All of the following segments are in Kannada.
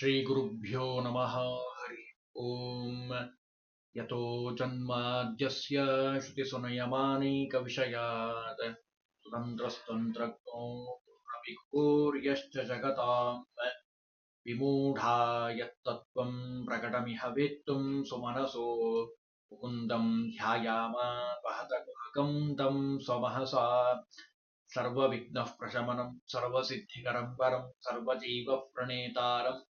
श्रीगुरुभ्यो नमः। हरि ओम्। यतो जन्माद्यस्य श्रुतिसुनयमानैकविषयात्, सुतन्त्रस्तन्त्रज्ञो पूर्णविघोर्यश्च जगताम् विमूढा यत्तत्त्वम् प्रकटमिह वेत्तुम् सुमनसो मुकुन्दम् ध्यायामा वहतगुहकम् तम् स्वमहसा सर्वविघ्नः प्रशमनम् सर्वसिद्धिकरम् परम् सर्वजीवप्रणेतारम्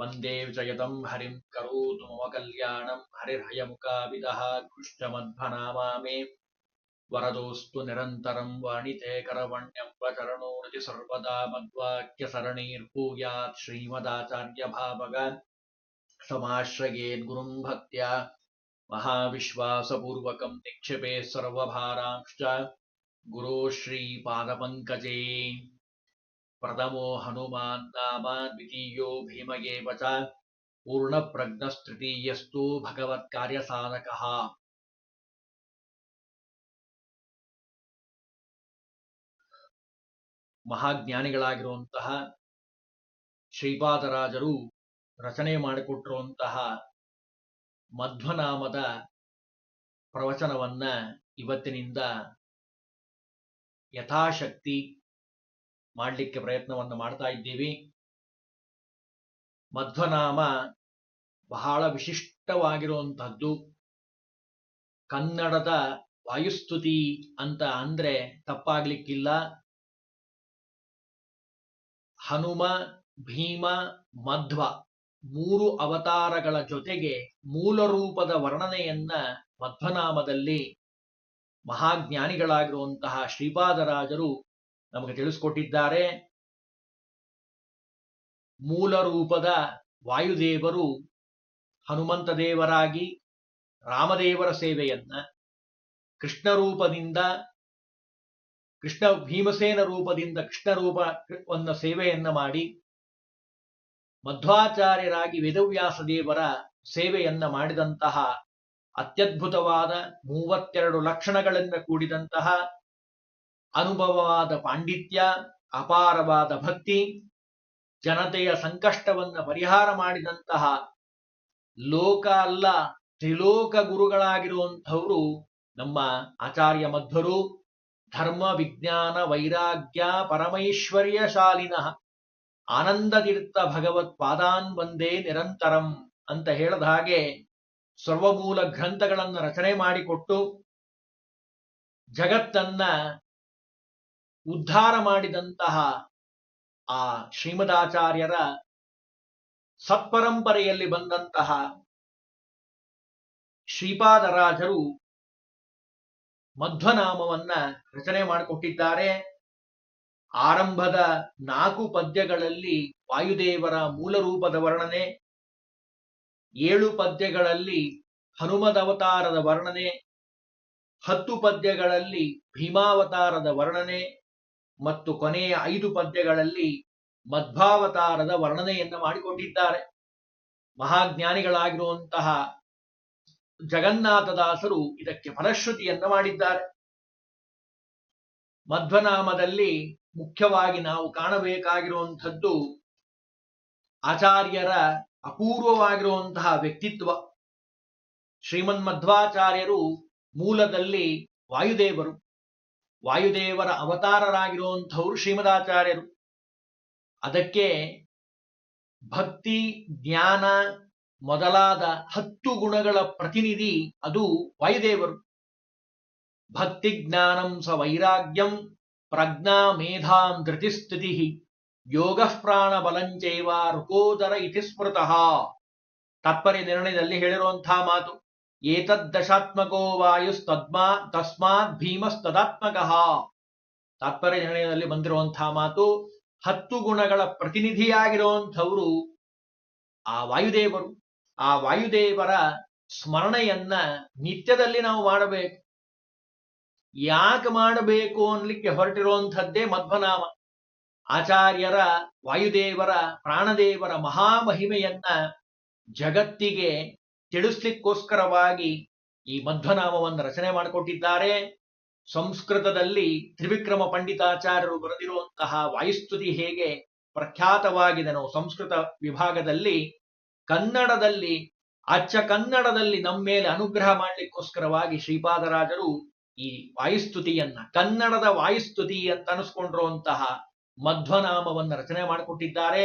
वंदे विजयतम् हरिम् करोतु मम कल्याणम् हरिर्हयमुखाविदः कृष्णमध्वनामा मे वरदोऽस्तु निरन्तरम् वाणिते करवण्यम् वचरणोरति सर्वदा मद्वाक्यसरणीर्भूयात् श्रीमदाचार्यभावग समाश्रयेद्गुरुम् भक्त्या। महाविश्वासपूर्वकम् निक्षिपे सर्वभारांश्च। गुरो श्रीपादपङ्कजे। ಪ್ರಥಮೋ ಹನುಮಾನ್ ನಾಮ ದ್ವಿತೀಯೋ ಭೀಮಗೇವ ಚ ಕಾರ್ಯ ಭಗವತ್ಕಾರ್ಯಸಾಧಕಃ. ಮಹಾಜ್ಞಾನಿಗಳಾಗಿರುವಂತಹ ಶ್ರೀಪಾದರಾಜರು ರಚನೆ ಮಾಡಿಕೊಟ್ಟಿರುವಂತಹ ಮಧ್ವನಾಮದ ಪ್ರವಚನವನ್ನ ಇವತ್ತಿನಿಂದ ಯಥಾಶಕ್ತಿ ಮಾಡಲಿಕ್ಕೆ ಪ್ರಯತ್ನವನ್ನು ಮಾಡ್ತಾ ಇದ್ದೀವಿ. ಮಧ್ವನಾಮ ಬಹಳ ವಿಶಿಷ್ಟವಾಗಿರುವಂತಹದ್ದು ಕನ್ನಡದ ವಾಯುಸ್ತುತಿ ಅಂತ ಅಂದ್ರೆ ತಪ್ಪಾಗ್ಲಿಕ್ಕಿಲ್ಲ. ಹನುಮ, ಭೀಮ, ಮಧ್ವ ಮೂರು ಅವತಾರಗಳ ಜೊತೆಗೆ ಮೂಲ ರೂಪದ ವರ್ಣನೆಯನ್ನ ಮಧ್ವನಾಮದಲ್ಲಿ ಮಹಾಜ್ಞಾನಿಗಳಾಗಿರುವಂತಹ ಶ್ರೀಪಾದರಾಜರು ನಮಗೆ ತಿಳಿಸ್ಕೊಟ್ಟಿದ್ದಾರೆ. ಮೂಲ ರೂಪದ ವಾಯುದೇವರು ಹನುಮಂತ ದೇವರಾಗಿ ರಾಮದೇವರ ಸೇವೆಯನ್ನ ಕೃಷ್ಣ ರೂಪದಿಂದ ಕೃಷ್ಣ ಭೀಮಸೇನ ರೂಪದಿಂದ ಕೃಷ್ಣ ರೂಪವನ್ನ ಸೇವೆಯನ್ನ ಮಾಡಿ ಮಧ್ವಾಚಾರ್ಯರಾಗಿ ವೇದವ್ಯಾಸ ದೇವರ ಸೇವೆಯನ್ನ ಮಾಡಿದಂತಹ ಅತ್ಯದ್ಭುತವಾದ ಮೂವತ್ತೆರಡು ಲಕ್ಷಣಗಳಿಂದ ಕೂಡಿದಂತಹ ಅನುಭವವಾದ ಪಾಂಡಿತ್ಯ, ಅಪಾರವಾದ ಭಕ್ತಿ, ಜನತೆಯ ಸಂಕಷ್ಟವನ್ನ ಪರಿಹಾರ ಮಾಡಿದಂತಹ ಲೋಕ ಅಲ್ಲ, ತ್ರಿಲೋಕ ಗುರುಗಳಾಗಿರುವಂಥವರು ನಮ್ಮ ಆಚಾರ್ಯ ಮಧ್ವರು, ಧರ್ಮ, ವಿಜ್ಞಾನ, ವೈರಾಗ್ಯ, ಪರಮೈಶ್ವರ್ಯ ಶಾಲಿನ ಆನಂದತೀರ್ಥ ಭಗವತ್ ಪಾದಾನ್ ಬಂದೇ ನಿರಂತರಂ ಅಂತ ಹೇಳದ ಹಾಗೆ ಸರ್ವಮೂಲ ಗ್ರಂಥಗಳನ್ನು ರಚನೆ ಮಾಡಿಕೊಟ್ಟು ಜಗತ್ತನ್ನ ಉದ್ಧಾರ ಮಾಡಿದಂತಹ ಆ ಶ್ರೀಮದಾಚಾರ್ಯರ ಸತ್ಪರಂಪರೆಯಲ್ಲಿ ಬಂದಂತಹ ಶ್ರೀಪಾದರಾಜರು ಮಧ್ವನಾಮವನ್ನ ರಚನೆ ಮಾಡಿಕೊಟ್ಟಿದ್ದಾರೆ. ಆರಂಭದ ನಾಲ್ಕು ಪದ್ಯಗಳಲ್ಲಿ ವಾಯುದೇವರ ಮೂಲ ರೂಪದ ವರ್ಣನೆ, ಏಳು ಪದ್ಯಗಳಲ್ಲಿ ಹನುಮದವತಾರದ ವರ್ಣನೆ, ಹತ್ತು ಪದ್ಯಗಳಲ್ಲಿ ಭೀಮಾವತಾರದ ವರ್ಣನೆ ಮತ್ತು ಕೊನೆಯ ಐದು ಪದ್ಯಗಳಲ್ಲಿ ಮಧ್ವಾವತಾರದ ವರ್ಣನೆಯನ್ನು ಮಾಡಿಕೊಂಡಿದ್ದಾರೆ. ಮಹಾಜ್ಞಾನಿಗಳಾಗಿರುವಂತಹ ಜಗನ್ನಾಥದಾಸರು ಇದಕ್ಕೆ ಫಲಶ್ರುತಿಯನ್ನ ಮಾಡಿದ್ದಾರೆ. ಮಧ್ವನಾಮದಲ್ಲಿ ಮುಖ್ಯವಾಗಿ ನಾವು ಕಾಣಬೇಕಾಗಿರುವಂಥದ್ದು ಆಚಾರ್ಯರ ಅಪೂರ್ವವಾಗಿರುವಂತಹ ವ್ಯಕ್ತಿತ್ವ. ಶ್ರೀಮನ್ ಮಧ್ವಾಚಾರ್ಯರು ಮೂಲದಲ್ಲಿ ವಾಯುದೇವರು. ವಾಯುದೇವರ ಅವತಾರರಾಗಿರುವಂಥವ್ರು ಶ್ರೀಮದಾಚಾರ್ಯರು. ಅದಕ್ಕೆ ಭಕ್ತಿ, ಜ್ಞಾನ ಮೊದಲಾದ ಹತ್ತು ಗುಣಗಳ ಪ್ರತಿನಿಧಿ ಅದು ವಾಯುದೇವರು. ಭಕ್ತಿ ಜ್ಞಾನಂ ಸ ವೈರಾಗ್ಯಂ ಪ್ರಜ್ಞಾ ಮೇಧಾಂ ಧೃತಿಸ್ಥಿತಿ ಯೋಗ ಪ್ರಾಣ ಬಲಂಚೈವ ರುಕೋದರ ಇತಿ ಸ್ಮೃತಃ. ತಾತ್ಪರ್ಯ ನಿರ್ಣಯದಲ್ಲಿ ಹೇಳಿರುವಂತಹ ಮಾತು. ಏತದ್ದಶಾತ್ಮಕೋ ವಾಯುಸ್ತದ್ಮಾ ತಸ್ಮಾತ್ ಭೀಮಸ್ತದಾತ್ಮಕಃ. ತಾತ್ಪರ್ಯ ನಿರ್ಣಯದಲ್ಲಿ ಬಂದಿರುವಂತಹ ಮಾತು ಹತ್ತು ಗುಣಗಳ ಪ್ರತಿನಿಧಿಯಾಗಿರುವಂಥವರು ಆ ವಾಯುದೇವರು. ಆ ವಾಯುದೇವರ ಸ್ಮರಣೆಯನ್ನ ನಿತ್ಯದಲ್ಲಿ ನಾವು ಮಾಡಬೇಕು. ಯಾಕೆ ಮಾಡಬೇಕು ಅನ್ಲಿಕ್ಕೆ ಹೊರಟಿರುವಂಥದ್ದೇ ಮಧ್ವನಾಮ. ಆಚಾರ್ಯರ, ವಾಯುದೇವರ, ಪ್ರಾಣದೇವರ ಮಹಾಮಹಿಮೆಯನ್ನ ಜಗತ್ತಿಗೆ ತಿಳಿಸ್ಲಿಕ್ಕೋಸ್ಕರವಾಗಿ ಈ ಮಧ್ವನಾಮವನ್ನು ರಚನೆ ಮಾಡಿಕೊಟ್ಟಿದ್ದಾರೆ. ಸಂಸ್ಕೃತದಲ್ಲಿ ತ್ರಿವಿಕ್ರಮ ಪಂಡಿತಾಚಾರ್ಯರು ಬರೆದಿರುವಂತಹ ವಾಯುಸ್ತುತಿ ಹೇಗೆ ಪ್ರಖ್ಯಾತವಾಗಿದೆ ನಾವು ಸಂಸ್ಕೃತ ವಿಭಾಗದಲ್ಲಿ ಕನ್ನಡದಲ್ಲಿ, ಅಚ್ಚ ಕನ್ನಡದಲ್ಲಿ ನಮ್ಮ ಮೇಲೆ ಅನುಗ್ರಹ ಮಾಡಲಿಕ್ಕೋಸ್ಕರವಾಗಿ ಶ್ರೀಪಾದರಾಜರು ಈ ವಾಯುಸ್ತುತಿಯನ್ನ, ಕನ್ನಡದ ವಾಯುಸ್ತುತಿ ಅಂತ ಅನಿಸ್ಕೊಂಡಿರುವಂತಹ ಮಧ್ವನಾಮವನ್ನು ರಚನೆ ಮಾಡಿಕೊಟ್ಟಿದ್ದಾರೆ.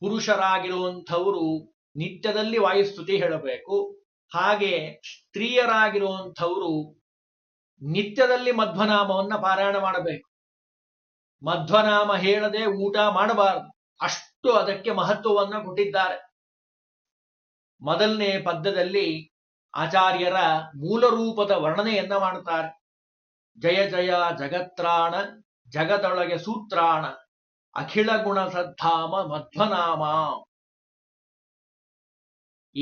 ಪುರುಷರಾಗಿರುವಂಥವರು ನಿತ್ಯದಲ್ಲಿ ವಾಯುಸ್ತುತಿ ಹೇಳಬೇಕು. ಹಾಗೆ ಸ್ತ್ರೀಯರಾಗಿರುವಂಥವರು ನಿತ್ಯದಲ್ಲಿ ಮಧ್ವನಾಮವನ್ನ ಪಾರಾಯಣ ಮಾಡಬೇಕು. ಮಧ್ವನಾಮ ಹೇಳದೆ ಊಟ ಮಾಡಬಾರದು. ಅಷ್ಟು ಅದಕ್ಕೆ ಮಹತ್ವವನ್ನ ಕೊಟ್ಟಿದ್ದಾರೆ. ಮೊದಲನೇ ಪದ್ಯದಲ್ಲಿ ಆಚಾರ್ಯರ ಮೂಲ ರೂಪದ ವರ್ಣನೆಯನ್ನ ಮಾಡುತ್ತಾರೆ. ಜಯ ಜಯ ಜಗತ್ರಾಣ, ಜಗದೊಳಗೆ ಸೂತ್ರಾಣ ಅಖಿಲ ಗುಣ ಸದ್ಧಾಮ ಮಧ್ವನಾಮ.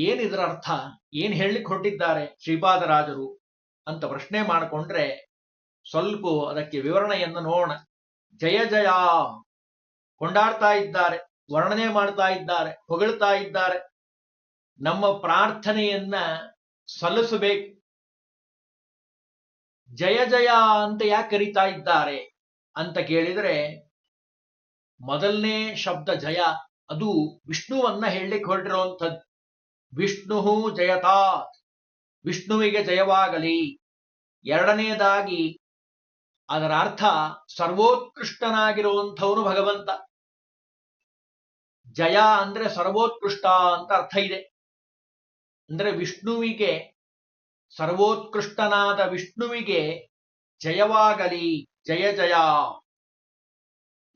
ಏನಿದ್ರ ಅರ್ಥ? ಏನ್ ಹೇಳಲಿಕ್ಕೆ ಹೊರಟಿದ್ದಾರೆ ಶ್ರೀಪಾದರಾಜರು ಅಂತ ಪ್ರಶ್ನೆ ಮಾಡಿಕೊಂಡ್ರೆ ಸ್ವಲ್ಪ ಅದಕ್ಕೆ ವಿವರಣೆಯನ್ನು ನೋಡೋಣ. ಜಯ ಜಯ ಕೊಂಡಾಡ್ತಾ ಇದ್ದಾರೆ, ವರ್ಣನೆ ಮಾಡ್ತಾ ಇದ್ದಾರೆ, ಹೊಗಳ್ತಾ ಇದ್ದಾರೆ. ನಮ್ಮ ಪ್ರಾರ್ಥನೆಯನ್ನ ಸಲ್ಲಿಸಬೇಕು. ಜಯ ಜಯ ಅಂತ ಯಾಕೆ ಕರೀತಾ ಇದ್ದಾರೆ ಅಂತ ಕೇಳಿದರೆ, ಮೊದಲನೇ ಶಬ್ದ ಜಯ, ಅದು ವಿಷ್ಣುವನ್ನ ಹೇಳಲಿಕ್ಕೆ ಹೊರಟಿರುವಂಥದ್ದು ವಿಷ್ಣು ಜಯತಾ ವಿಷ್ಣುವಿಗೆ ಜಯವಾಗಲಿ. ಎರಡನೇದಾಗಿ ಅದರ ಅರ್ಥ ಸರ್ವೋತ್ಕೃಷ್ಟನಾಗಿರುವಂಥವನು ಭಗವಂತ. ಜಯ ಅಂದ್ರೆ ಸರ್ವೋತ್ಕೃಷ್ಟ ಅಂತ ಅರ್ಥ ಇದೆ. ಅಂದ್ರೆ ವಿಷ್ಣುವಿಗೆ, ಸರ್ವೋತ್ಕೃಷ್ಟನಾದ ವಿಷ್ಣುವಿಗೆ ಜಯವಾಗಲಿ. ಜಯ ಜಯ.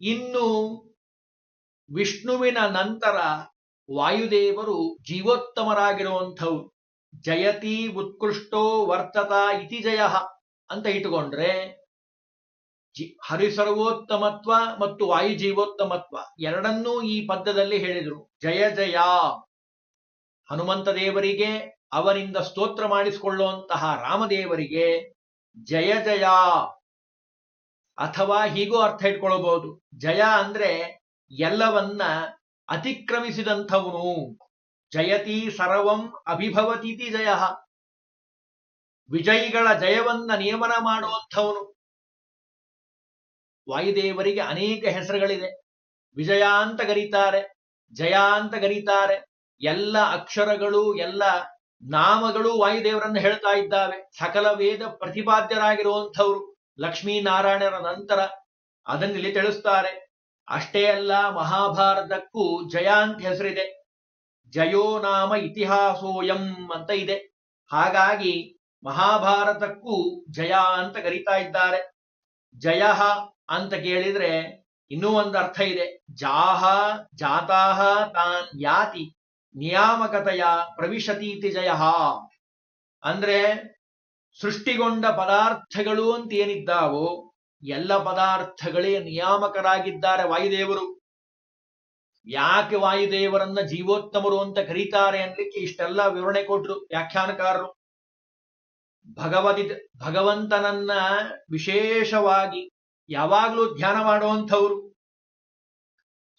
ಇನ್ನು ವಿಷ್ಣುವಿನ ನಂತರ ವಾಯುದೇವರು ಜೀವೋತ್ತಮರಾಗಿರುವಂಥವು. ಜಯತಿ ಉತ್ಕೃಷ್ಟೋ ವರ್ತತ ಇತಿ ಜಯ ಅಂತ ಇಟ್ಟುಕೊಂಡ್ರೆ, ಜಿ, ಹರಿಸರ್ವೋತ್ತಮತ್ವ ಮತ್ತು ವಾಯು ಜೀವೋತ್ತಮತ್ವ ಎರಡನ್ನೂ ಈ ಪದ್ಯದಲ್ಲಿ ಹೇಳಿದರು. ಜಯ ಜಯ. ಹನುಮಂತ ದೇವರಿಗೆ, ಅವರಿಂದ ಸ್ತೋತ್ರ ಮಾಡಿಸಿಕೊಳ್ಳುವಂತಹ ರಾಮದೇವರಿಗೆ ಜಯ ಜಯ. ಅಥವಾ ಹೀಗೂ ಅರ್ಥ ಇಟ್ಕೊಳ್ಬಹುದು ಜಯ ಅಂದ್ರೆ ಎಲ್ಲವನ್ನ ಅತಿಕ್ರಮಿಸಿದಂಥವನು. ಜಯತಿ ಸರ್ವಂ ಅಭಿಭವತೀತಿ ಜಯ. ವಿಜಯಿಗಳ ಜಯವನ್ನ ನಿಯಮನ ಮಾಡುವಂಥವನು. ವಾಯುದೇವರಿಗೆ ಅನೇಕ ಹೆಸರುಗಳಿದೆ ವಿಜಯ ಅಂತ ಕರೀತಾರೆ, ಜಯ ಅಂತ ಕರೀತಾರೆ. ಎಲ್ಲ ಅಕ್ಷರಗಳು, ಎಲ್ಲ ನಾಮಗಳು ವಾಯುದೇವರನ್ನು ಹೇಳ್ತಾ ಇದ್ದಾವೆ. ಸಕಲ ವೇದ ಪ್ರತಿಪಾದ್ಯರಾಗಿರುವಂಥವ್ರು ಲಕ್ಷ್ಮೀನಾರಾಯಣರ ನಂತರ ಅದನ್ನಿಲ್ಲಿ ತಿಳಿಸ್ತಾರೆ. ಅಷ್ಟೇ ಅಲ್ಲ ಮಹಾಭಾರತಕ್ಕೂ ಜಯ ಅಂತ ಹೆಸರಿದೆ. ಜಯೋ ನಾಮ ಇತಿಹಾಸೋಯಂ ಅಂತ ಇದೆ. ಹಾಗಾಗಿ ಮಹಾಭಾರತಕ್ಕೂ ಜಯ ಅಂತ ಕರೀತಾ ಇದ್ದಾರೆ. ಜಯ ಅಂತ ಕೇಳಿದ್ರೆ ಇನ್ನೂ ಒಂದು ಅರ್ಥ ಇದೆ. ಜಾಹ, ಜಾತಾಹ, ತಾನ್ ಯಾತಿ, ನಿಯಾಮಕತೆಯ ಪ್ರವಿಶತೀತಿ ಜಯ. ಅಂದ್ರೆ ಸೃಷ್ಟಿಗೊಂಡ ಪದಾರ್ಥಗಳು ಅಂತ ಏನಿದ್ದಾವೋ ಎಲ್ಲ ಪದಾರ್ಥಗಳೇ ನಿಯಾಮಕರಾಗಿದ್ದಾರೆ ವಾಯುದೇವರು. ಯಾಕೆ ವಾಯುದೇವರನ್ನ ಜೀವೋತ್ತಮರು ಅಂತ ಕರೀತಾರೆ ಅನ್ಲಿಕ್ಕೆ ಇಷ್ಟೆಲ್ಲ ವಿವರಣೆ ಕೊಟ್ರು ವ್ಯಾಖ್ಯಾನಕಾರರು. ಭಗವದಿ ಭಗವಂತನನ್ನ ವಿಶೇಷವಾಗಿ ಯಾವಾಗಲೂ ಧ್ಯಾನ ಮಾಡುವಂಥವ್ರು.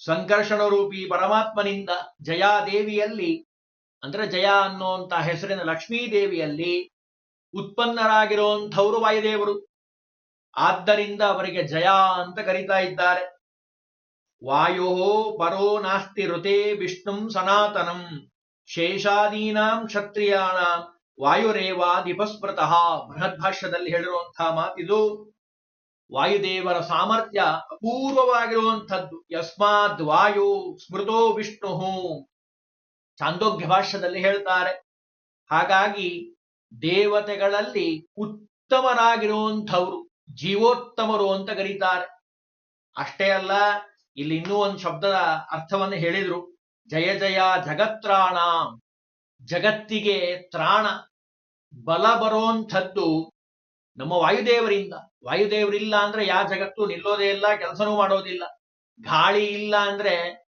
ಸಂಕರ್ಷಣ ರೂಪಿ ಪರಮಾತ್ಮನಿಂದ ಜಯಾದೇವಿಯಲ್ಲಿ, ಅಂದ್ರೆ ಜಯ ಅನ್ನುವಂತ ಹೆಸರಿನ ಲಕ್ಷ್ಮೀ ದೇವಿಯಲ್ಲಿ ಉತ್ಪನ್ನರಾಗಿರುವಂಥವರು ವಾಯುದೇವರು. ಆದ್ದರಿಂದ ಅವರಿಗೆ ಜಯ ಅಂತ ಕರೀತಾ ಇದ್ದಾರೆ. ವಾಯೋ ಪರೋ ನಾಸ್ತಿ ಋತೆ ವಿಷ್ಣುಂ ಸನಾತನಂ. ಶೇಷಾದೀನಾಂ ಕ್ಷತ್ರಿಯಾಣಾಂ. ಬೃಹತ್ ಭಾಷ್ಯದಲ್ಲಿ ಹೇಳಿರುವಂತಹ ಮಾತಿದು ವಾಯುದೇವರ ಸಾಮರ್ಥ್ಯ ಅಪೂರ್ವವಾಗಿರುವಂಥದ್ದು. ಯಸ್ಮಾದ್ ವಾಯು ಸ್ಮೃತೋ ವಿಷ್ಣು. ಚಾಂದೋಗ್ಯ ಭಾಷ್ಯದಲ್ಲಿ ಹೇಳ್ತಾರೆ. ಹಾಗಾಗಿ ದೇವತೆಗಳಲ್ಲಿ ಉತ್ತಮರಾಗಿರುವಂಥವ್ರು. ಜೀವೋತ್ತಮರು ಅಂತ ಕರೀತಾರೆ. ಅಷ್ಟೇ ಅಲ್ಲ, ಇಲ್ಲಿ ಇನ್ನೂ ಒಂದು ಶಬ್ದದ ಅರ್ಥವನ್ನು ಹೇಳಿದ್ರು. ಜಯ ಜಯ ಜಗತ್ರಾಣ ಜಗತ್ತಿಗೆ ತ್ರಾಣ. ಬಲ ಬರೋಂಥದ್ದು ನಮ್ಮ ವಾಯುದೇವರಿಂದ. ವಾಯುದೇವರಿಲ್ಲ ಅಂದ್ರೆ ಯಾವ ಜಗತ್ತು ನಿಲ್ಲೋದೇ ಇಲ್ಲ, ಕೆಲಸನೂ ಮಾಡೋದಿಲ್ಲ. ಗಾಳಿ ಇಲ್ಲ ಅಂದ್ರೆ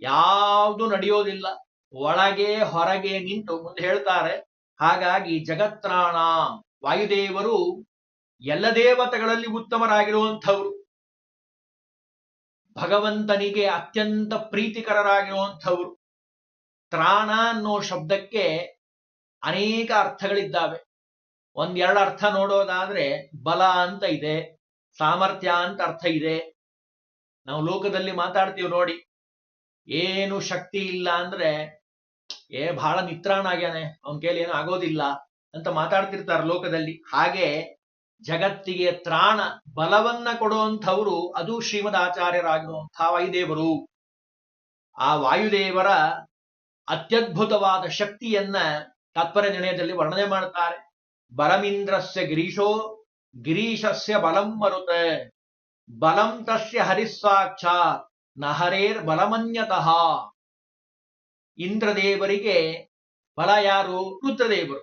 ಯಾವುದು ನಡೆಯೋದಿಲ್ಲ. ಒಳಗೆ ಹೊರಗೆ ನಿಂತು ಮುಂದೆ ಹೇಳ್ತಾರೆ. ಹಾಗಾಗಿ ಜಗತ್ರಾಣ ವಾಯುದೇವರು ಎಲ್ಲ ದೇವತೆಗಳಲ್ಲಿ ಉತ್ತಮರಾಗಿರುವಂಥವ್ರು. ಭಗವಂತನಿಗೆ ಅತ್ಯಂತ ಪ್ರೀತಿಕರರಾಗಿರುವಂಥವ್ರು. ತ್ರಾಣ ಅನ್ನೋ ಶಬ್ದಕ್ಕೆ ಅನೇಕ ಅರ್ಥಗಳಿದ್ದಾವೆ. ಒಂದೆರಡು ಅರ್ಥ ನೋಡೋದಾದ್ರೆ ಬಲ ಅಂತ ಇದೆ, ಸಾಮರ್ಥ್ಯ ಅಂತ ಅರ್ಥ ಇದೆ. ನಾವು ಲೋಕದಲ್ಲಿ ಮಾತಾಡ್ತೀವಿ ನೋಡಿ, ಏನು ಶಕ್ತಿ ಇಲ್ಲ ಅಂದ್ರೆ, ಏ ಬಹಳ ನಿತ್ರಾಣ ಆಗ್ಯಾನೆ ಅವನ ಕೇಳಿ ಏನು ಆಗೋದಿಲ್ಲ ಅಂತ ಮಾತಾಡ್ತಿರ್ತಾರೆ ಲೋಕದಲ್ಲಿ. ಹಾಗೆ ಜಗತ್ತಿಗೆ ತ್ರಾಣ ಬಲವನ್ನ ಕೊಡುವಂಥವರು ಅದು ಶ್ರೀಮದ್ ಆಚಾರ್ಯರಾಗಿರುವಂತಹ ವಾಯುದೇವರು. ಆ ವಾಯುದೇವರ ಅತ್ಯದ್ಭುತವಾದ ಶಕ್ತಿಯನ್ನ ತಾತ್ಪರ್ಯ ನಿರ್ಣಯದಲ್ಲಿ ವರ್ಣನೆ ಮಾಡ್ತಾರೆ. ಬಲಮಿಂದ್ರಸ್ಯ ಗಿರೀಶೋ, ಗಿರೀಶಸ್ಯ ಬಲಂ ಮರುತ. ಬಲಂ ತಸ್ಯ ಹರಿಸ್ಸಾಕ್ಷಾತ್ ನಹರೇರ್ ಬಲಮನ್ಯತಃ. ಇಂದ್ರದೇವರಿಗೆ ಬಲ ಯಾರು? ರುದ್ರದೇವರು.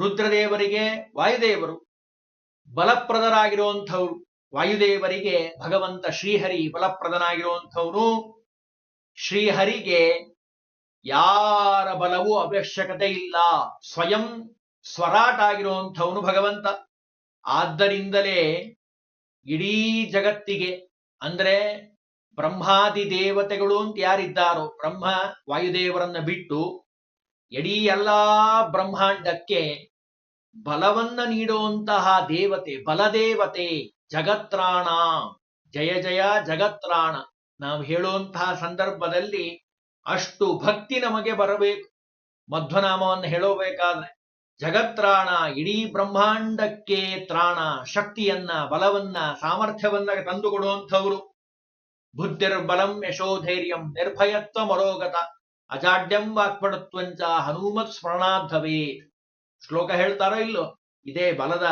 ರುದ್ರದೇವರಿಗೆ ವಾಯುದೇವರು. ಬಲಪ್ರದರಾಗಿರುವಂಥವ್ರು. ವಾಯುದೇವರಿಗೆ ಭಗವಂತ ಶ್ರೀಹರಿ ಬಲಪ್ರದನಾಗಿರುವಂಥವ್ರು. ಶ್ರೀಹರಿಗೆ ಯಾರ ಬಲವೂ ಅವಶ್ಯಕತೆ ಇಲ್ಲ. ಸ್ವಯಂ ಸ್ವರಾಟ್ ಆಗಿರುವಂಥವನು ಭಗವಂತ. ಆದ್ದರಿಂದಲೇ ಇಡೀ ಜಗತ್ತಿಗೆ, ಅಂದ್ರೆ ಬ್ರಹ್ಮಾದಿ ದೇವತೆಗಳು ಅಂತ ಯಾರಿದ್ದಾರೋ, ಬ್ರಹ್ಮ ವಾಯುದೇವರನ್ನ ಬಿಟ್ಟು ಇಡೀ ಎಲ್ಲಾ ಬ್ರಹ್ಮಾಂಡಕ್ಕೆ ಬಲವನ್ನ ನೀಡುವಂತಹ ದೇವತೆ, ಬಲದೇವತೆ, ಜಗತ್ರಾಣ. ಜಯ ಜಯ, ಜಗತ್ರಾಣ. ನಾವು ಹೇಳುವಂತಹ ಸಂದರ್ಭದಲ್ಲಿ ಅಷ್ಟು ಭಕ್ತಿ ನಮಗೆ ಬರಬೇಕು. ಮಧ್ವನಾಮವನ್ನು ಹೇಳಬೇಕಾದ್ರೆ, ಜಗತ್ರಾಣ, ಇಡೀ ಬ್ರಹ್ಮಾಂಡಕ್ಕೆ ತ್ರಾಣ, ಶಕ್ತಿಯನ್ನ, ಬಲವನ್ನ, ಸಾಮರ್ಥ್ಯವನ್ನ ತಂದುಕೊಡುವಂಥವ್ರು. ಬುದ್ಧಿರ್ಬಲಂ ಯಶೋಧೈರ್ಯಂ ನಿರ್ಭಯತ್ವ ಮರೋಗತ, ಅಜಾಡ್ಯಂ ವಾಕ್ಪಡತ್ವಂಚ ಹನುಮತ್ ಸ್ಮರಣಾಧವೇ ಶ್ಲೋಕ ಹೇಳ್ತಾರೋ ಇಲ್ಲೋ? ಇದೇ ಬಲದ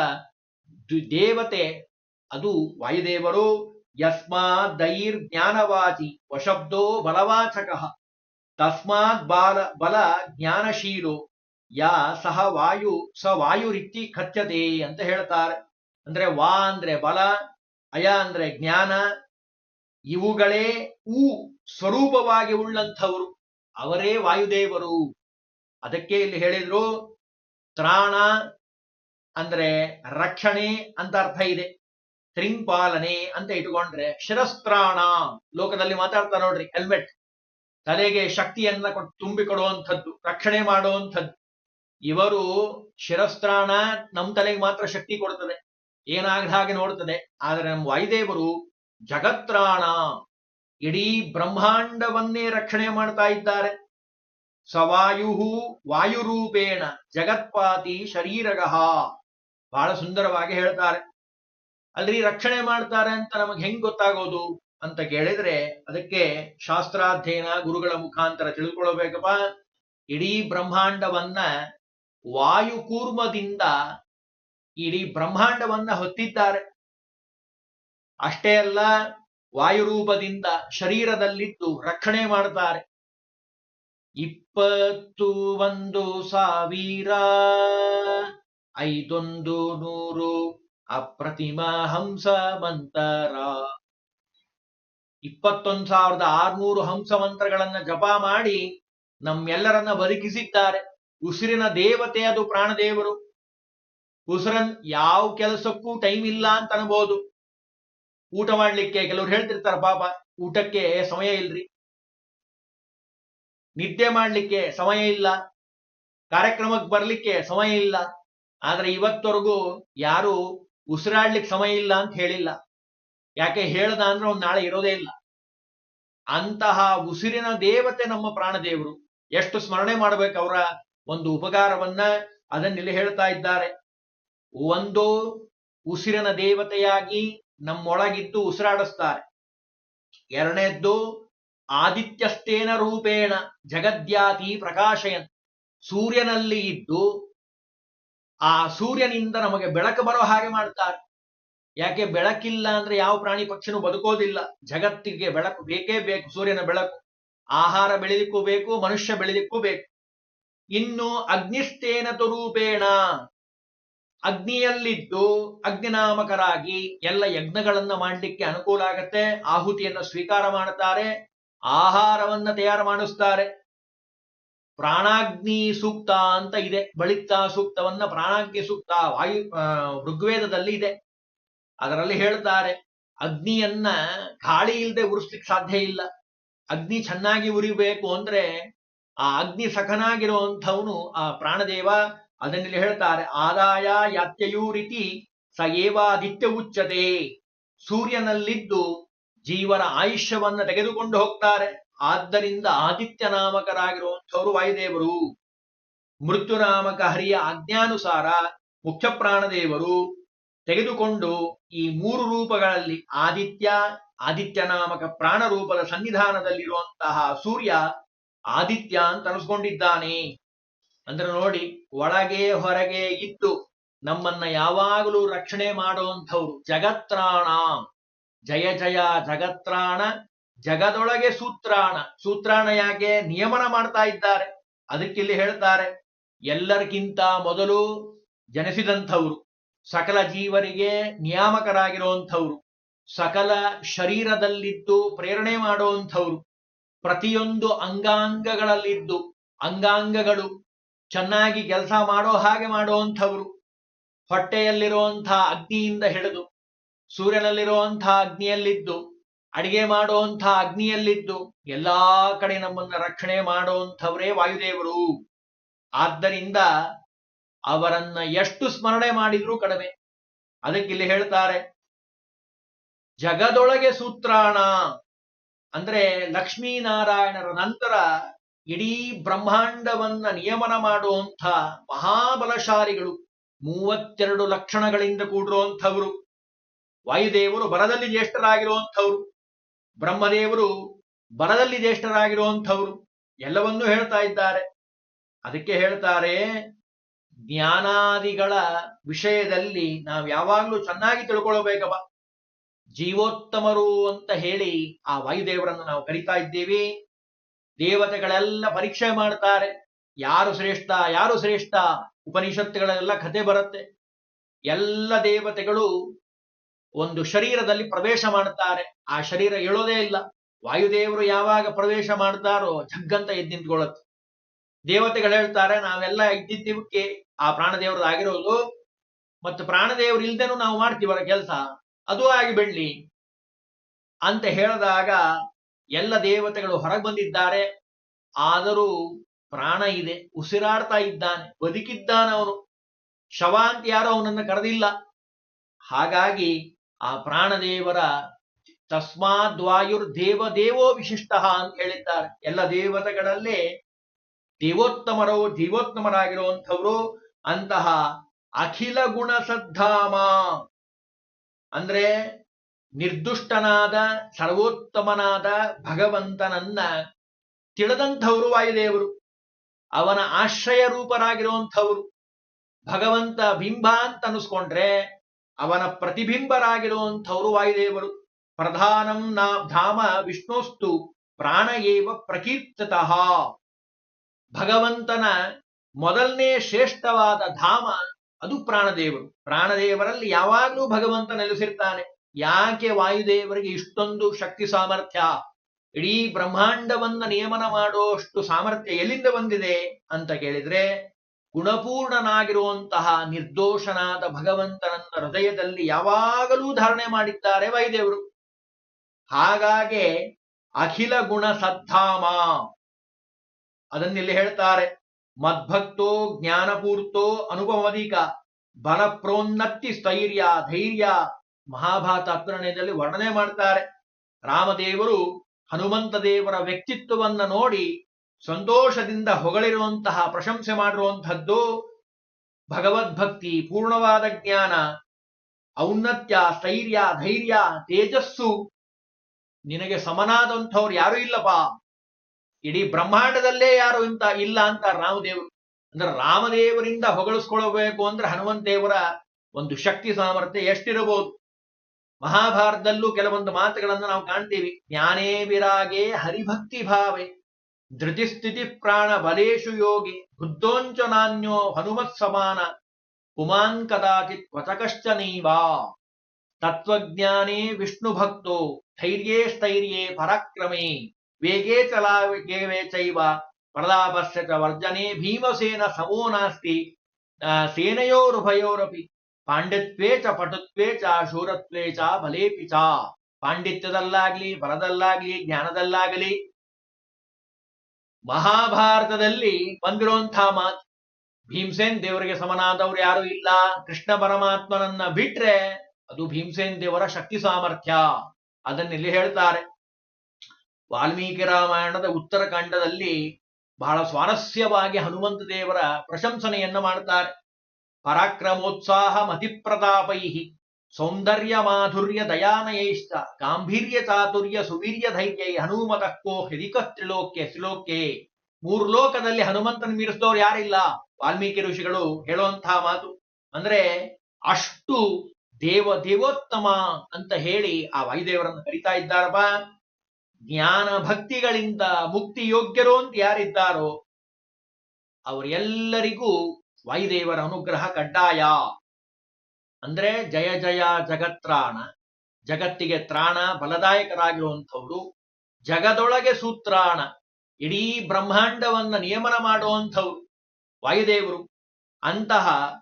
ದೇವತೆ, ಅದು ವಾಯುದೇವರು ಯಸ್ಮಾ ದೈರ್ ಜ್ಞಾನವಾಚಿ ವಶಬ್ದೋ ಬಲವಾಚಕ, ತಸ್ಮಾತ್ ಬಾಲ, ಬಲ ಜ್ಞಾನಶೀಲೋ, ಯಾ ಸಹ ವಾಯು, ಸ ವಾಯು ರೀತಿ ಕಥ್ಯತೆ ಅಂತ ಹೇಳ್ತಾರೆ. ಅಂದ್ರೆ ವಾ ಅಂದ್ರೆ ಬಲ, ಅಯ ಅಂದ್ರೆ ಜ್ಞಾನ, ಇವುಗಳೇ ಊ ಸ್ವರೂಪವಾಗಿ ಉಳ್ಳಂಥವರು. ಅವರೇ ವಾಯುದೇವರು. ಅದಕ್ಕೆ ಇಲ್ಲಿ ಹೇಳಿದ್ರು ತ್ರಾಣ ಅಂದ್ರೆ ರಕ್ಷಣೆ ಅಂತ ಅರ್ಥ ಇದೆ. ತ್ರಿಂಪಾಲನೆ ಅಂತ ಇಟ್ಕೊಂಡ್ರೆ ಶಿರಸ್ತ್ರಾಣ ಲೋಕದಲ್ಲಿ ಮಾತಾಡ್ತಾ ನೋಡ್ರಿ ಹೆಲ್ಮೆಟ್ ತಲೆಗೆ ಶಕ್ತಿಯನ್ನ ತುಂಬಿಕೊಡುವಂಥದ್ದು, ರಕ್ಷಣೆ ಮಾಡುವಂಥದ್ದು. ಇವರು ಶಿರಸ್ತ್ರಾಣ ನಮ್ ತಲೆಗೆ ಮಾತ್ರ ಶಕ್ತಿ ಕೊಡ್ತದೆ. ಏನಾಗದ ಹಾಗೆ ನೋಡ್ತದೆ. ಆದ್ರೆ ನಮ್ಮ ವಾಯುದೇವರು ಜಗತ್ರಾಣ ಇಡೀ ಬ್ರಹ್ಮಾಂಡವನ್ನೇ ರಕ್ಷಣೆ ಮಾಡ್ತಾ ಇದ್ದಾರೆ. ಸವಾಯು ವಾಯುರೂಪೇಣ ಜಗತ್ಪಾತಿ ಶರೀರಗ. ಬಹಳ ಸುಂದರವಾಗಿ ಹೇಳ್ತಾರೆ. ಅಲ್ರಿ ರಕ್ಷಣೆ ಮಾಡ್ತಾರೆ ಅಂತ ನಮಗೆ ಹೆಂಗ್ ಗೊತ್ತಾಗೋದು? ಅಂತ ಕೇಳಿದ್ರೆ ಅದಕ್ಕೆ ಶಾಸ್ತ್ರಾಧ್ಯಯನ ಗುರುಗಳ ಮುಖಾಂತರ ತಿಳ್ಕೊಳ್ಬೇಕಪ್ಪ. ಇಡೀ ಬ್ರಹ್ಮಾಂಡವನ್ನ ವಾಯುಕೂರ್ಮದಿಂದ ಇಡೀ ಬ್ರಹ್ಮಾಂಡವನ್ನ ಹೊತ್ತಿದ್ದಾರೆ. ಅಷ್ಟೇ ಅಲ್ಲ, ವಾಯುರೂಪದಿಂದ ಶರೀರದಲ್ಲಿದ್ದು ರಕ್ಷಣೆ ಮಾಡ್ತಾರೆ. ಇಪ್ಪತ್ತು ಒಂದು ಸಾವಿರ, ಐದೊಂದು ನೂರು, ಅಪ್ರತಿಮ ಹಂಸ ಮಂತರ ಇಪ್ಪತ್ತೊಂದು ಸಾವಿರದ ಆರ್ನೂರು ಹಂಸ ಮಂತ್ರಗಳನ್ನ ಜಪ ಮಾಡಿ ನಮ್ಮೆಲ್ಲರನ್ನ ಬದುಕಿಸಿದ್ದಾರೆ. ಉಸಿರಿನ ದೇವತೆ ಅದು ಪ್ರಾಣದೇವರು. ಉಸಿರನ್ ಯಾವ ಕೆಲಸಕ್ಕೂ ಟೈಮ್ ಇಲ್ಲ ಅಂತ ಅನ್ಬೋದು. ಊಟ ಮಾಡ್ಲಿಕ್ಕೆ ಕೆಲವ್ರು ಹೇಳ್ತಿರ್ತಾರೆ ಪಾಪ ಊಟಕ್ಕೆ ಸಮಯ ಇಲ್ರಿ. ನಿದ್ದೆ ಮಾಡಲಿಕ್ಕೆ ಸಮಯ ಇಲ್ಲ, ಕಾರ್ಯಕ್ರಮಕ್ಕೆ ಬರಲಿಕ್ಕೆ ಸಮಯ ಇಲ್ಲ, ಆದರೆ ಇವತ್ತವರೆಗೂ ಯಾರು ಉಸಿರಾಡ್ಲಿಕ್ಕೆ ಸಮಯ ಇಲ್ಲ ಅಂತ ಹೇಳಿಲ್ಲ. ಯಾಕೆ ಹೇಳ್ದ ಅಂದ್ರೆ ಅವ್ನು ನಾಳೆ ಇರೋದೇ ಇಲ್ಲ. ಅಂತಹ ಉಸಿರಿನ ದೇವತೆ ನಮ್ಮ ಪ್ರಾಣದೇವರು. ಎಷ್ಟು ಸ್ಮರಣೆ ಮಾಡಬೇಕು ಅವರ ಒಂದು ಉಪಕಾರವನ್ನ ಅದನ್ನಿಲ್ಲಿ ಹೇಳ್ತಾ ಇದ್ದಾರೆ. ಒಂದು ಉಸಿರಿನ ದೇವತೆಯಾಗಿ ನಮ್ಮೊಳಗಿದ್ದು ಉಸಿರಾಡಿಸ್ತಾರೆ. ಎರಡನೇದ್ದು ಆದಿತ್ಯಸ್ತೇನ ರೂಪೇಣ ಜಗದ್ಯಾತಿ ಪ್ರಕಾಶಯನ್. ಸೂರ್ಯನಲ್ಲಿ ಇದ್ದು ಆ ಸೂರ್ಯನಿಂದ ನಮಗೆ ಬೆಳಕು ಬರೋ ಹಾಗೆ ಮಾಡ್ತಾರೆ. ಯಾಕೆ ಬೆಳಕಿಲ್ಲ ಅಂದ್ರೆ ಯಾವ ಪ್ರಾಣಿ ಪಕ್ಷಿನೂ ಬದುಕೋದಿಲ್ಲ. ಜಗತ್ತಿಗೆ ಬೆಳಕು ಬೇಕೇ ಬೇಕು, ಸೂರ್ಯನ ಬೆಳಕು. ಆಹಾರ ಬೆಳೆದಿಕ್ಕೂ ಬೇಕು, ಮನುಷ್ಯ ಬೆಳೆದಿಕ್ಕೂ ಬೇಕು. ಇನ್ನು ಅಗ್ನಿಸ್ತೇನ ರೂಪೇಣ. ಅಗ್ನಿಯಲ್ಲಿದ್ದು ಅಗ್ನಿನಾಮಕರಾಗಿ ಎಲ್ಲ ಯಜ್ಞಗಳನ್ನ ಮಾಡಲಿಕ್ಕೆ ಅನುಕೂಲ ಆಗತ್ತೆ. ಆಹುತಿಯನ್ನು ಸ್ವೀಕಾರ ಮಾಡುತ್ತಾರೆ ಆಹಾರವನ್ನ ತಯಾರು ಮಾಡಿಸ್ತಾರೆ. ಪ್ರಾಣಾಗ್ನಿ ಸೂಕ್ತ ಅಂತ ಇದೆ. ಬಳಿತ ಸೂಕ್ತವನ್ನ ಪ್ರಾಣಾಗ್ನಿ ಸೂಕ್ತ ವಾಯು ಋಗ್ವೇದದಲ್ಲಿ ಇದೆ. ಅದರಲ್ಲಿ ಹೇಳ್ತಾರೆ, ಅಗ್ನಿಯನ್ನ ಗಾಳಿ ಇಲ್ಲದೆ ಉರಿಸ್ಲಿಕ್ಕೆ ಸಾಧ್ಯ ಇಲ್ಲ. ಅಗ್ನಿ ಚೆನ್ನಾಗಿ ಉರಿಬೇಕು ಅಂದ್ರೆ ಆ ಅಗ್ನಿ ಸಖನಾಗಿರುವಂಥವನು ಆ ಪ್ರಾಣದೇವ. ಅದನ್ನಲ್ಲಿ ಹೇಳ್ತಾರೆ, ಆದಾಯ ಯಾತ್ಯಯೂ ರೀತಿ ಸ ಏವಾದಿತ್ಯ ಉಚ್ಚತೆ. ಸೂರ್ಯನಲ್ಲಿದ್ದು ಜೀವನ ಆಯುಷ್ಯವನ್ನ ತೆಗೆದುಕೊಂಡು ಹೋಗ್ತಾರೆ. ಆದ್ದರಿಂದ ಆದಿತ್ಯ ನಾಮಕರಾಗಿರುವಂಥವರು ವಾಯುದೇವರು. ಮೃತ್ಯುನಾಮಕ ಹರಿಯ ಆಜ್ಞಾನುಸಾರ ಮುಖ್ಯ ಪ್ರಾಣದೇವರು ತೆಗೆದುಕೊಂಡು ಈ ಮೂರು ರೂಪಗಳಲ್ಲಿ ಆದಿತ್ಯ ಆದಿತ್ಯ ನಾಮಕ ಪ್ರಾಣ ರೂಪದ ಸನ್ನಿಧಾನದಲ್ಲಿರುವಂತಹ ಸೂರ್ಯ ಆದಿತ್ಯ ಅಂತ ಅನಿಸ್ಕೊಂಡಿದ್ದಾನೆ. ಅಂದ್ರೆ ನೋಡಿ, ಒಳಗೆ ಹೊರಗೆ ಇದ್ದು ನಮ್ಮನ್ನ ಯಾವಾಗಲೂ ರಕ್ಷಣೆ ಮಾಡುವಂಥವ್ರು ಜಗತ್ರಾಣ ಜಯ ಜಯ ಜಗತ್ರಾಣ ಜಗದೊಳಗೆ ಸೂತ್ರಾಣ. ಸೂತ್ರಾಣ ಯಾಕೆ? ನಿಯಮನ ಮಾಡ್ತಾ ಇದ್ದಾರೆ. ಅದಕ್ಕಿಲ್ಲಿ ಹೇಳ್ತಾರೆ ಎಲ್ಲರಿಗಿಂತ ಮೊದಲು ಜನಿಸಿದಂಥವ್ರು, ಸಕಲ ಜೀವರಿಗೆ ನಿಯಾಮಕರಾಗಿರುವಂಥವ್ರು, ಸಕಲ ಶರೀರದಲ್ಲಿದ್ದು ಪ್ರೇರಣೆ ಮಾಡುವಂಥವ್ರು, ಪ್ರತಿಯೊಂದು ಅಂಗಾಂಗಗಳಲ್ಲಿದ್ದು, ಅಂಗಾಂಗಗಳು ಚೆನ್ನಾಗಿ ಕೆಲಸ ಮಾಡೋ ಹಾಗೆ ಮಾಡುವಂಥವ್ರು ಹೊಟ್ಟೆಯಲ್ಲಿರುವಂತಹ ಅಗ್ನಿಯಿಂದ ಹಿಡಿದು ಸೂರ್ಯನಲ್ಲಿರುವಂತಹ ಅಗ್ನಿಯಲ್ಲಿದ್ದು, ಅಡಿಗೆ ಮಾಡುವಂತಹ ಅಗ್ನಿಯಲ್ಲಿದ್ದು, ಎಲ್ಲಾ ಕಡೆ ನಮ್ಮನ್ನ ರಕ್ಷಣೆ ಮಾಡುವಂಥವರೇ ವಾಯುದೇವರು. ಆದ್ದರಿಂದ ಅವರನ್ನ ಎಷ್ಟು ಸ್ಮರಣೆ ಮಾಡಿದ್ರೂ ಕಡಿಮೆ. ಅದಕ್ಕೆ ಇಲ್ಲಿ ಹೇಳ್ತಾರೆ, ಜಗದೊಳಗೆ ಸೂತ್ರಾಣ. ಅಂದ್ರೆ ಲಕ್ಷ್ಮೀನಾರಾಯಣರ ನಂತರ ಇಡೀ ಬ್ರಹ್ಮಾಂಡವನ್ನ ನಿಯಮನ ಮಾಡುವಂಥ ಮಹಾಬಲಶಾಲಿಗಳು, ಮೂವತ್ತೆರಡು ಲಕ್ಷಣಗಳಿಂದ ಕೂಡಿರುವಂಥವರು. ವಾಯುದೇವರು ಬರದಲ್ಲಿ ಜ್ಯೇಷ್ಠರಾಗಿರುವಂಥವ್ರು, ಬ್ರಹ್ಮದೇವರು ಬರದಲ್ಲಿ ಜ್ಯೇಷ್ಠರಾಗಿರುವಂಥವ್ರು ಎಲ್ಲವನ್ನೂ ಹೇಳ್ತಾ ಇದ್ದಾರೆ. ಅದಕ್ಕೆ ಹೇಳ್ತಾರೆ, ಜ್ಞಾನಾದಿಗಳ ವಿಷಯದಲ್ಲಿ ನಾವು ಯಾವಾಗಲೂ ಚೆನ್ನಾಗಿ ತಿಳ್ಕೊಳ್ಬೇಕಪ್ಪ ಜೀವೋತ್ತಮರು ಅಂತ ಹೇಳಿ ಆ ವಾಯುದೇವರನ್ನು ನಾವು ಕರಿತಾ ಇದ್ದೀವಿ. ದೇವತೆಗಳೆಲ್ಲ ಪರೀಕ್ಷೆ ಮಾಡ್ತಾರೆ. ಯಾರು ಶ್ರೇಷ್ಠ ಯಾರು ಶ್ರೇಷ್ಠ ಉಪನಿಷತ್ತುಗಳೆಲ್ಲ ಕಥೆ ಬರುತ್ತೆ. ಎಲ್ಲ ದೇವತೆಗಳು ಒಂದು ಶರೀರದಲ್ಲಿ ಪ್ರವೇಶ ಮಾಡುತ್ತಾರೆ. ಆ ಶರೀರ ಹೇಳೋದೇ ಇಲ್ಲ. ವಾಯುದೇವರು ಯಾವಾಗ ಪ್ರವೇಶ ಮಾಡ್ತಾರೋ ಜಗ್ಗಂತ ಎದ್ದು ನಿಂತ್ಕೊಳ್ಳುತ್ತೆ. ದೇವತೆಗಳು ಹೇಳ್ತಾರೆ, ನಾವೆಲ್ಲ ಇದ್ದಿದ್ದಕ್ಕೆ ಆ ಪ್ರಾಣದೇವ್ರದ್ದು ಆಗಿರೋದು ಮತ್ತು ಪ್ರಾಣದೇವರು ಇಲ್ದೇನು ನಾವು ಮಾಡ್ತೀವಲ್ಲ ಕೆಲಸ, ಅದು ಆಗಿ ಅಂತ ಹೇಳಿದಾಗ ಎಲ್ಲ ದೇವತೆಗಳು ಹೊರಗೆ ಬಂದಿದ್ದಾರೆ. ಆದರೂ ಪ್ರಾಣ ಇದೆ, ಉಸಿರಾಡ್ತಾ ಇದ್ದಾನೆ ಬದುಕಿದ್ದಾನೆ ಅವನು ಶವ ಅಂತ ಯಾರು ಅವನನ್ನು ಕರೆದಿಲ್ಲ. ಹಾಗಾಗಿ ಆ ಪ್ರಾಣದೇವರ ತಸ್ಮಾದ್ವಾಯುರ್ ದೇವ ದೇವೋ ವಿಶಿಷ್ಟ ಅಂತ ಹೇಳಿದ್ದಾರೆ. ಎಲ್ಲ ದೇವತೆಗಳಲ್ಲೇ ದೇವೋತ್ತಮರೋ ದೇವೋತ್ತಮರಾಗಿರುವಂಥವರು ಅಂತಹ ಅಖಿಲ ಗುಣ ಸದ್ಧಾಮ. ಅಂದ್ರೆ ನಿರ್ದುಷ್ಟನಾದ, ಸರ್ವೋತ್ತಮನಾದ ಭಗವಂತನನ್ನ ತಿಳಿದಂಥವರು ವಾಯುದೇವರು. ಅವನ ಆಶ್ರಯ ರೂಪರಾಗಿರುವಂಥವ್ರು ಭಗವಂತ ಬಿಂಬ ಅಂತ ಅನಿಸ್ಕೊಂಡ್ರೆ ಅವನ ಪ್ರತಿಬಿಂಬರಾಗಿರುವಂಥವರು ವಾಯುದೇವರು. ಪ್ರಧಾನಂ ನಾ ಧಾಮ ವಿಷ್ಣುಸ್ತು ಪ್ರಾಣ ಏವ ಭಗವಂತನ ಮೊದಲನೇ ಶ್ರೇಷ್ಠವಾದ ಧಾಮ ಅದು ಪ್ರಾಣದೇವರು. ಪ್ರಾಣದೇವರಲ್ಲಿ ಯಾವಾಗಲೂ ಭಗವಂತ ನೆಲೆಸಿರ್ತಾನೆ. ಯಾಕೆ ವಾಯುದೇವರಿಗೆ ಇಷ್ಟೊಂದು ಶಕ್ತಿ ಸಾಮರ್ಥ್ಯ? ಇಡೀ ಬ್ರಹ್ಮಾಂಡವನ್ನ ನಿಯಮನ ಮಾಡುವಷ್ಟು ಸಾಮರ್ಥ್ಯ ಎಲ್ಲಿಂದ ಬಂದಿದೆ ಅಂತ ಕೇಳಿದ್ರೆ ಗುಣಪೂರ್ಣನಾಗಿರುವಂತಹ ನಿರ್ದೋಷನಾದ ಭಗವಂತನನ್ನ ಹೃದಯದಲ್ಲಿ ಯಾವಾಗಲೂ ಧಾರಣೆ ಮಾಡಿದ್ದಾರೆ ವೈದೇವರು. ಹಾಗಾಗಿ ಅಖಿಲ ಗುಣ ಸದ್ಧಾಮ. ಅದನ್ನಿಲ್ಲಿ ಹೇಳ್ತಾರೆ? ಮದ್ಭಕ್ತೋ ಜ್ಞಾನಪೂರ್ತೋ ಅನುಭವಧಿಕ ಬಲ ಪ್ರೋನ್ನತಿ ಸ್ಥೈರ್ಯ, ಧೈರ್ಯ. ಮಹಾಭಾರತ ಹತ್ತರನೇದಲ್ಲಿ ವರ್ಣನೆ ಮಾಡ್ತಾರೆ. ರಾಮದೇವರು ಹನುಮಂತ ದೇವರ ವ್ಯಕ್ತಿತ್ವವನ್ನ ನೋಡಿ ಸಂತೋಷದಿಂದ ಹೊಗಳಿರುವಂತಹ ಪ್ರಶಂಸೆ ಮಾಡಿರುವಂತಹದ್ದು ಭಗವದ್ಭಕ್ತಿ, ಪೂರ್ಣವಾದ ಜ್ಞಾನ, ಔನ್ನತ್ಯ, ಸ್ಥೈರ್ಯ, ಧೈರ್ಯ, ತೇಜಸ್ಸು. ನಿನಗೆ ಸಮನಾದಂಥವ್ರು ಯಾರು ಇಲ್ಲಪ್ಪ. ಇಡೀ ಬ್ರಹ್ಮಾಂಡದಲ್ಲೇ ಯಾರು ಇಂತ ಇಲ್ಲ ಅಂತ ರಾಮದೇವರು, ಅಂದ್ರೆ ರಾಮದೇವರಿಂದ ಹೊಗಳಿಸ್ಕೊಳ್ಬೇಕು ಅಂದ್ರೆ ಹನುಮಂತೇವರ ಒಂದು ಶಕ್ತಿ ಸಾಮರ್ಥ್ಯ ಎಷ್ಟಿರಬಹುದು? ಮಹಾಭಾರತದಲ್ಲೂ ಕೆಲವೊಂದು ಮಾತುಗಳನ್ನು ನಾವು ಕಾಣ್ತೀವಿ. ಜ್ಞಾನೇ ವಿರಾಗೆ ಹರಿಭಕ್ತಿ ಭಾವೆ. ಧೃತಿ ಸ್ಥಿತಿ ಪ್ರಾಣ ಬಲೇಶು ಯೋಗಿ ಬುದ್ಧೋಂಚನಾನ್ಯೋ ಹನುಮತ್ ಸಮಾನ ಪುಮಾನ್ ಕದಾಚಿತ್ ವಚಕಶ್ಚನೈವಾ ತತ್ವಜ್ಞಾನೇ ವಿಷ್ಣು ಭಕ್ತೋ ಧೈರ್ಯೇ ಸ್ಥೈರ್ಯೇ ಪರಾಕ್ರಮೇ ವೇಗೇ ಚಲಾವೇಗೇ ಚೈವ ಪ್ರಲಾಪಸ್ಯ ಚ ವರ್ಜನೆ ಭೀಮಸೇನ ಸಮೋ ನಾಸ್ತಿ ಆ, ಸೇನೆಯೋರುಭಯೋರಪಿ ಪಾಂಡಿತ್ವೇ ಚ ಪಟುತ್ವೇ ಚ ಶೂರತ್ವೇ ಚ ಬಲೇಪಿ ಚ ಪಾಂಡಿತ್ಯದಲ್ಲಾಗ್ಲಿ ಬಲದಲ್ಲಾಗ್ಲಿ ಜ್ಞಾನದಲ್ಲಾಗಲಿ ಮಹಾಭಾರತದಲ್ಲಿ ಬಂದಿರುವಂತಹ ಮಾತು. ಭೀಮಸೇನ್ ದೇವರಿಗೆ ಸಮನಾದವ್ರು ಯಾರು ಇಲ್ಲ. ಕೃಷ್ಣ ಪರಮಾತ್ಮನನ್ನ ಬಿಟ್ರೆ ಅದು ಭೀಮಸೇನ್ ದೇವರ ಶಕ್ತಿ ಸಾಮರ್ಥ್ಯ. ಅದನ್ನಿಲ್ಲಿ ಹೇಳ್ತಾರೆ. ವಾಲ್ಮೀಕಿ ರಾಮಾಯಣದ ಉತ್ತರ ಕಾಂಡದಲ್ಲಿ ಬಹಳ ಸ್ವಾರಸ್ಯವಾಗಿ ಹನುಮಂತ ದೇವರ ಪ್ರಶಂಸನೆಯನ್ನ ಮಾಡ್ತಾರೆ. ಪರಾಕ್ರಮೋತ್ಸಾಹ ಮತಿಪ್ರತಾಪೈ ಸೌಂದರ್ಯ ಮಾಧುರ್ಯ ದಯಾನಯೈಶ್ಚ ಗಾಂಭೀರ್ಯ ಚಾತುರ್ಯ ಸುವೀರ್ಯ ಧೈರ್ಯೈ ಕೋ ಹಿರಿಕ ತ್ರಿಲೋಕ್ಯ ತ್ರಿಲೋಕ್ಯ ಮೂರು ಲೋಕದಲ್ಲಿ ಹನುಮಂತನ ಮೀರಿಸಿದವ್ರು ಯಾರಿಲ್ಲ? ವಾಲ್ಮೀಕಿ ಋಷಿಗಳು ಹೇಳುವಂತಹ ಮಾತು. ಅಂದ್ರೆ ಅಷ್ಟು ದೇವ, ದೇವೋತ್ತಮ ಅಂತ ಹೇಳಿ ಆ ವಾಯುದೇವರನ್ನು ಕರಿತಾ ಇದ್ದಾರಪ್ಪ. ಜ್ಞಾನ ಭಕ್ತಿಗಳಿಂದ ಮುಕ್ತಿ ಯೋಗ್ಯರು ಅಂತ ಯಾರಿದ್ದಾರೋ ಅವರೆಲ್ಲರಿಗೂ ವಾಯುದೇವರ ಅನುಗ್ರಹ ಕಡ್ಡಾಯ. ಅಂದ್ರೆ ಜಯ ಜಯ ಜಗತ್ರಾಣ, ಜಗತ್ತಿಗೆ ತ್ರಾಣ ಬಲದಾಯಕರಾಗಿರುವಂಥವ್ರು, ಜಗದೊಳಗೆ ಸೂತ್ರಾಣ, ಇಡೀ ಬ್ರಹ್ಮಾಂಡವನ್ನ ನಿಯಮನ ಮಾಡುವಂಥವ್ರು ವಾಯುದೇವರು. ಅಂತಹ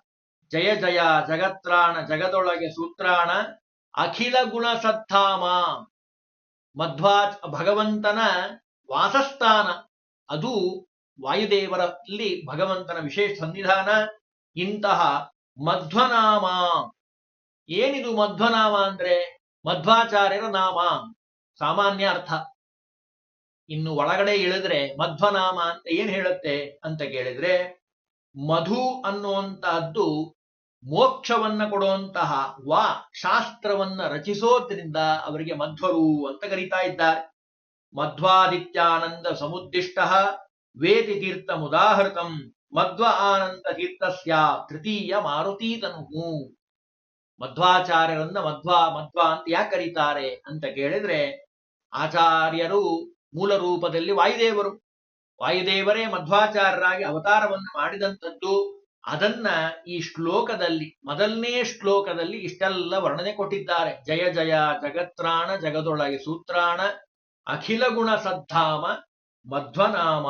ಜಯ ಜಯ ಜಗತ್ರಾಣ, ಜಗದೊಳಗೆ ಸೂತ್ರಾಣ, ಅಖಿಲ ಗುಣ ಸತ್ತಾಮ ಮಧ್ವಾ ಭಗವಂತನ ವಾಸಸ್ಥಾನ. ಅದು ವಾಯುದೇವರಲ್ಲಿ ಭಗವಂತನ ವಿಶೇಷ ಸನ್ನಿಧಾನ. ಇಂತಹ ಮಧ್ವನಾಮ. ಏನಿದು ಮಧ್ವನಾಮ ಅಂದ್ರೆ? ಮಧ್ವಾಚಾರ್ಯರ ನಾಮ. ಸಾಮಾನ್ಯ ಅರ್ಥ. ಇನ್ನು ಒಳಗಡೆ ಇಳಿದ್ರೆ ಮಧ್ವನಾಮ ಅಂತ ಏನ್ ಹೇಳುತ್ತೆ ಅಂತ ಕೇಳಿದ್ರೆ, ಮಧು ಅನ್ನುವಂತಹದ್ದು ಮೋಕ್ಷವನ್ನ ಕೊಡುವಂತಹ ವಾ ಶಾಸ್ತ್ರವನ್ನ ರಚಿಸೋದ್ರಿಂದ ಅವರಿಗೆ ಮಧ್ವರು ಅಂತ ಕರೀತಾ ಇದ್ದಾರೆ. ಮಧ್ವಾದಿತ್ಯಾನಂದ ಸಮುದ್ದಿಷ್ಟ ವೇದಿ ತೀರ್ಥ ಮುದಾಹೃತಂ. ಮಧ್ವ ಆನಂದ ತೀರ್ಥಸ್ಯ ತೃತೀಯ ಮಾರುತೀತನು ಮಧ್ವಾಚಾರ್ಯರನ್ನ ಮಧ್ವ ಮಧ್ವ ಅಂತ ಯಾಕೆ ಕರೀತಾರೆ ಅಂತ ಕೇಳಿದ್ರೆ ಆಚಾರ್ಯರು ಮೂಲ ರೂಪದಲ್ಲಿ ವಾಯುದೇವರು. ವಾಯುದೇವರೇ ಮಧ್ವಾಚಾರ್ಯರಾಗಿ ಅವತಾರವನ್ನು ಮಾಡಿದಂಥದ್ದು. ಅದನ್ನ ಈ ಶ್ಲೋಕದಲ್ಲಿ, ಮೊದಲನೇ ಶ್ಲೋಕದಲ್ಲಿ ಇಷ್ಟೆಲ್ಲ ವರ್ಣನೆ ಕೊಟ್ಟಿದ್ದಾರೆ. ಜಯ ಜಯ, ಜಗತ್ರಾಣ, ಜಗದೊಳಗೆ ಸೂತ್ರಾಣ ಅಖಿಲ ಗುಣ ಸದ್ಧಾಮ, ಮಧ್ವನಾಮ.